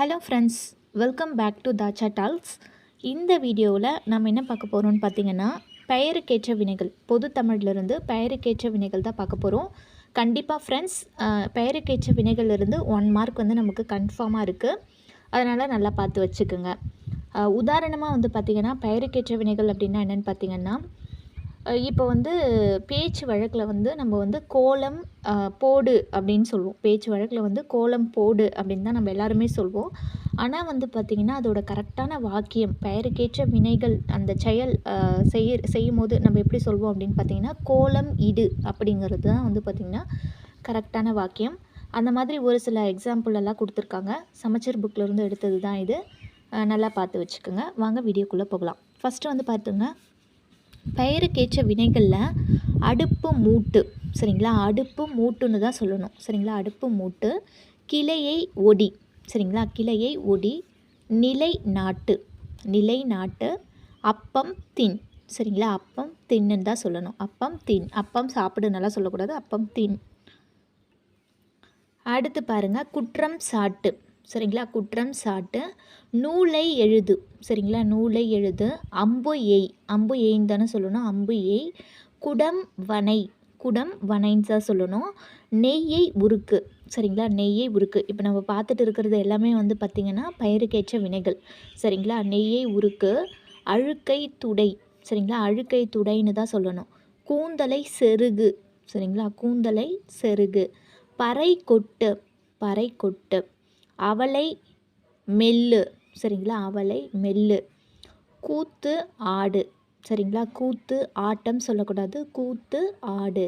Hello friends welcome back to Thacha dolls. இந்த வீடியோவில் நம்ம என்ன பார்க்க போகிறோம்னு பார்த்தீங்கன்னா பெயருக்கேற்ற வினைகள் பொது தமிழ்லேருந்து பெயருக்கேற்ற வினைகள் தான் பார்க்க போகிறோம் கண்டிப்பாக ஃப்ரெண்ட்ஸ் பெயருக்கேற்ற வினைகள்லேருந்து ஒன் மார்க் வந்து நமக்கு கன்ஃபார்மாக இருக்குது அதனால் நல்லா பார்த்து வச்சுக்கோங்க. உதாரணமாக வந்து பார்த்திங்கன்னா பெயருக்கேற்ற வினைகள் அப்படின்னா என்னென்னு பார்த்தீங்கன்னா இப்போ வந்து பேச்சு வழக்கில் வந்து நம்ம வந்து கோலம் போடு அப்படின்னு சொல்லுவோம். பேச்சு வழக்கில் வந்து கோலம் போடு அப்படின்னு தான் நம்ம எல்லாருமே சொல்வோம். ஆனால் வந்து பார்த்திங்கன்னா அதோட கரெக்டான வாக்கியம் பெயருக்கேற்ற வினைகள் அந்த செயல் செய்ய செய்யும் போது நம்ம எப்படி சொல்வோம் அப்படின்னு பார்த்திங்கன்னா கோலம் இடு அப்படிங்கிறது தான் வந்து பார்த்திங்கன்னா கரெக்டான வாக்கியம். அந்த மாதிரி ஒரு சில எக்ஸாம்பிள் எல்லாம் கொடுத்துருக்காங்க. சமச்சர் புக்கில் எடுத்தது தான் இது. நல்லா பார்த்து வச்சுக்கோங்க. வாங்க வீடியோக்குள்ளே போகலாம். ஃபஸ்ட்டு வந்து பார்த்துங்க பெயருக்கேற்ற வினைகளில் அடுப்பு மூட்டு. சரிங்களா? அடுப்பு மூட்டுன்னு தான் சொல்லணும். சரிங்களா? அடுப்பு மூட்டு. கிளையை ஒடி. சரிங்களா? கிளையை ஒடி. நிலை நாட்டு. நிலை நாட்டு. அப்பம் தின். சரிங்களா? அப்பம் தின்னு தான் சொல்லணும். அப்பம் தின். அப்பம் சாப்பிடுன்னெல்லாம் சொல்லக்கூடாது. அப்பம் தின். அடுத்து பாருங்கள் குற்றம் சாட்டு. சரிங்களா? குற்றம் சாட்டு. நூலை எழுது. சரிங்களா? நூலை எழுது. அம்பு எய் அம்பு எய்ன்னு தானே சொல்லணும். அம்பு எய் குடம் வனை. குடம் வனைன்னு தான் சொல்லணும். நெய்யை உருக்கு. சரிங்களா? நெய்யை உருக்கு. இப்போ நம்ம பார்த்துட்டு இருக்கிறது எல்லாமே வந்து பார்த்திங்கன்னா பயிருக்கேற்ற வினைகள். சரிங்களா? நெய்யை உருக்கு. அழுக்கை துடை. சரிங்களா? அழுக்கை துடைன்னு தான் சொல்லணும். கூந்தலை செருகு. சரிங்களா? கூந்தலை செருகு. பறை கொட்டு. பறை கொட்டு. அவளை மெல்லு. சரிங்களா? அவளை மெல்லு. கூத்து ஆடு. சரிங்களா? கூத்து ஆட்டம் சொல்லக்கூடாது. கூத்து ஆடு.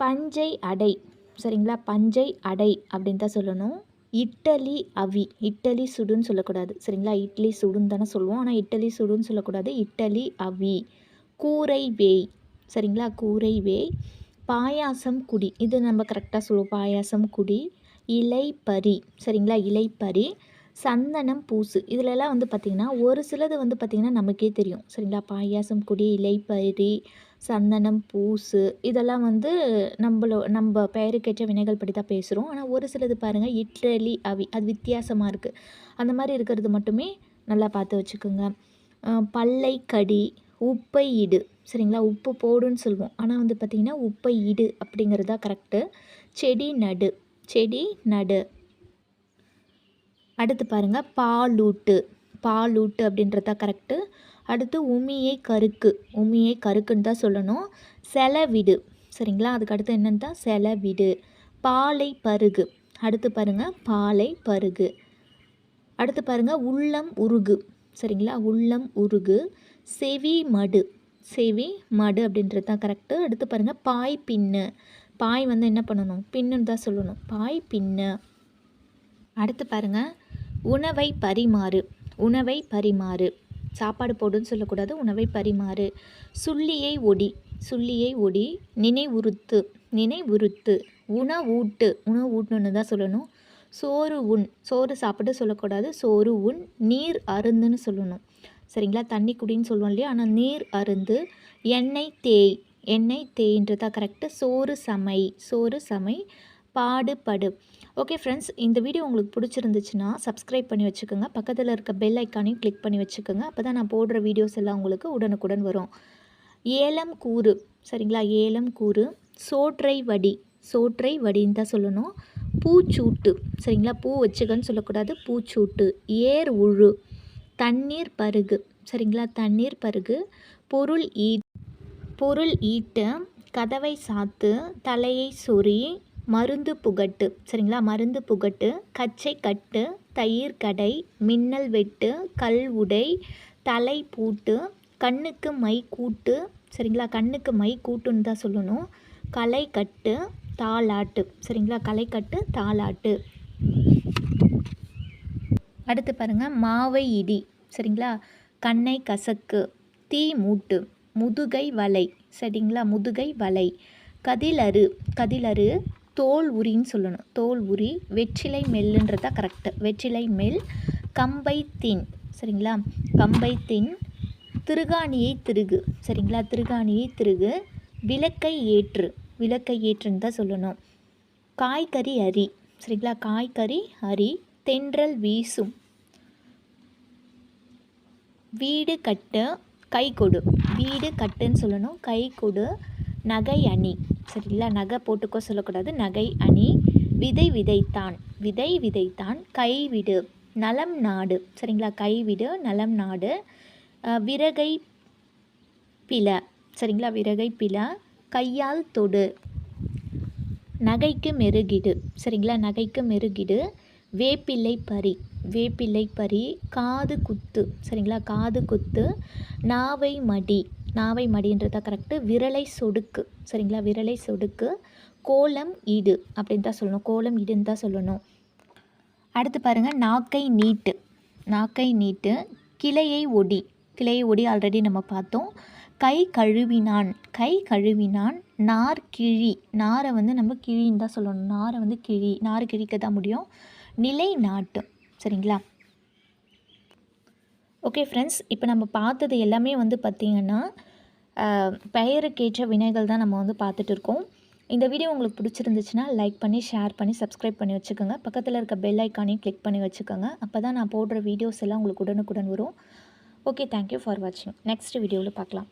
பஞ்சை அடை. சரிங்களா? பஞ்சை அடை அப்படின்னு தான் சொல்லணும். இட்டலி அவி. இட்டலி சுடுன்னு சொல்லக்கூடாது. சரிங்களா? இட்லி சுடுன்னு தானே சொல்லுவோம். ஆனால் இட்டலி சுடுன்னு சொல்லக்கூடாது. இட்டலி அவி. கூரை வேய். சரிங்களா? கூரை வேய். பாயாசம் குடி. இது நம்ம கரெக்டாக சொல்லுவோம். பாயாசம் குடி. இலைப்பறி. சரிங்களா? இலைப்பறி சந்தனம் பூசு. இதிலெல்லாம் வந்து பார்த்திங்கன்னா ஒரு சிலது வந்து பார்த்திங்கன்னா நமக்கே தெரியும். சரிங்களா? பாயாசம் கொடி இலைப்பறி சந்தனம் பூசு. இதெல்லாம் வந்து நம்மளோ நம்ம பெயருக்கேற்ற வினைகள் படி தான் பேசுகிறோம் ஆனால் ஒரு சிலது பாருங்கள் இட்லி அவி. அது வித்தியாசமாக இருக்குது அந்த மாதிரி இருக்கிறது மட்டுமே நல்லா பார்த்து வச்சுக்கோங்க. பல்லை கடி உப்பை இடு சரிங்களா? உப்பு போடுன்னு சொல்லுவோம் ஆனால் வந்து பார்த்திங்கன்னா உப்பை இடு அப்படிங்கிறது தான் கரெக்டு செடி நடு செடி நடு. அடுத்து பாருங்கள் பாலூட்டு. பாலூட்டு அப்படின்றதா கரெக்டு அடுத்து உமியை கருக்கு. உமியை கருக்குன்னு தான் சொல்லணும். செலவிடு. சரிங்களா? அதுக்கு அடுத்து என்னென்னு தான்? செலவிடு. பாலை பருகு. அடுத்து பாருங்கள் பாலை பருகு. அடுத்து பாருங்கள் உள்ளம் உருகு. சரிங்களா? உள்ளம் உருகு. செவி மடு. செவி மடு அப்படின்றது தான் கரெக்டு அடுத்து பாருங்கள் பாய் பின்னு பாய் வந்து என்ன பண்ணணும்? பின்னுன்னு தான் சொல்லணும். பாய் பின்னு. அடுத்து பாருங்கள் உணவை பரிமாறு. உணவை பரிமாறு. சாப்பாடு போடுன்னு சொல்லக்கூடாது. உணவை பரிமாறு. சுள்ளியை ஒடி. சுள்ளியை ஒடி. நினைவுறுத்து. நினைவுறுத்து. உணவூட்டு. உணவூட்டுன்னு தான் சொல்லணும். சோறு உண். சோறு சாப்பிட்டு சொல்லக்கூடாது. சோறு உண். நீர் அருந்துன்னு சொல்லணும். சரிங்களா? தண்ணி குடின்னு சொல்லுவோம் இல்லையா? ஆனால் நீர் அருந்து எண்ணெய் தேய். எண்ணெய் தேய்ன்றதா கரெக்டு சோறு சமை சோறு சமை பாடுபடு. ஓகே ஃப்ரெண்ட்ஸ் இந்த வீடியோ உங்களுக்கு பிடிச்சிருந்துச்சுன்னா சப்ஸ்கிரைப் பண்ணி வச்சுக்கோங்க. பக்கத்தில் இருக்க பெல் ஐக்கானையும் கிளிக் பண்ணி வச்சுக்கோங்க. அப்போ தான் நான் போடுற வீடியோஸ் எல்லாம் உங்களுக்கு உடனுக்குடன் வரும். ஏலம் கூறு சரிங்களா? ஏலம் கூறு சோற்றை வடி சோற்றை வடின்னு தான் சொல்லணும். பூச்சூட்டு சரிங்களா? பூ வச்சுக்கன்னு சொல்லக்கூடாது. பூச்சூட்டு ஏர் உழு தண்ணீர் பருகு சரிங்களா? தண்ணீர் பருகு பொருள் ஈ பொருள் ஈட்டு கதவை சாத்து தலையை சொறி மருந்து புகட்டு. சரிங்களா? மருந்து புகட்டு கச்சை கட்டு தயிர் கடை மின்னல் வெட்டு கல் உடை தலை பூட்டு கண்ணுக்கு மை கூட்டு. சரிங்களா? கண்ணுக்கு மை கூட்டுன்னு தான் சொல்லணும். களை கட்டு தாளாட்டு. சரிங்களா? களை கட்டு தாளாட்டு. அடுத்து பாருங்கள் மாவை இடி. சரிங்களா? கண்ணை கசக்கு தீ மூட்டு. முதுகை வலை. சரிங்களா? முதுகை வலை. கதிலரு. கதிலரு தோல் உரின்னு சொல்லணும். தோல் உரி வெற்றிலை மெல்லுன்றதா கரெக்டு வெற்றிலை மெல் கம்பை தின். சரிங்களா? கம்பை தின் திருகாணியை திருகு. சரிங்களா? திருகாணியை திருகு. விளக்கை ஏற்று. விளக்கை ஏற்றுன்னு தான் சொல்லணும். காய்கறி அரி. சரிங்களா? காய்கறி அரி தென்றல் வீசும். வீடு கட்ட கை கொடு வீடு கட்டுன்னு சொல்லணும். கை கொடு நகை அணி. சரிங்களா? நகை போட்டுக்கோ சொல்லக்கூடாது. நகை அணி. விதை விதைத்தான். விதை விதைத்தான். கைவிடு. நலம் நாடு. சரிங்களா? கைவிடு நலம் நாடு. விறகை பில சரிங்களா? விறகை பில கையால் தொடு. நகைக்கு மெருகிடு. சரிங்களா? நகைக்கு மெருகிடு. வேப்பிள்ளை பறி. வேப்பிள்ளை பறி காது குத்து. சரிங்களா? காது குத்து நாவை மடி. நாவை மடின்றதா கரெக்டு விரலை சொடுக்கு. சரிங்களா? விரலை சொடுக்கு. கோலம் இடு அப்படின்னு தான் சொல்லணும். கோலம் இடுன்னு தான் சொல்லணும். அடுத்து பாருங்கள் நாக்கை நீட்டு. நாக்கை நீட்டு. கிளையை ஒடி. கிளையை ஒடி ஆல்ரெடி நம்ம பார்த்தோம். கை கழுவினான். கை கழுவினான். நார் கிழி. நாரை வந்து நம்ம கிழின்னு தான் சொல்லணும். நாரை வந்து கிழி. நார் கிழிக்க தான் முடியும். நிலை நாட்டு. சரிங்களா? ஓகே ஃப்ரெண்ட்ஸ் இப்போ நம்ம பார்த்தது எல்லாமே வந்து பார்த்திங்கன்னா பெயருக்கேற்ற வினைகள் தான் நம்ம வந்து பார்த்துட்டு இருக்கோம். இந்த வீடியோ உங்களுக்கு பிடிச்சிருந்துச்சுன்னா லைக் பண்ணி ஷேர் பண்ணி சப்ஸ்கிரைப் பண்ணி வச்சுக்கோங்க. பக்கத்தில் இருக்க பெல் ஐக்கானையும் கிளிக் பண்ணி வச்சுக்கோங்க. அப்போ தான் நான் போடுற வீடியோஸ் எல்லாம் உங்களுக்கு உடனுக்குடன் வரும். ஓகே தேங்க்யூ ஃபார் வாட்சிங் நெக்ஸ்ட் வீடியோவில் பார்க்கலாம்.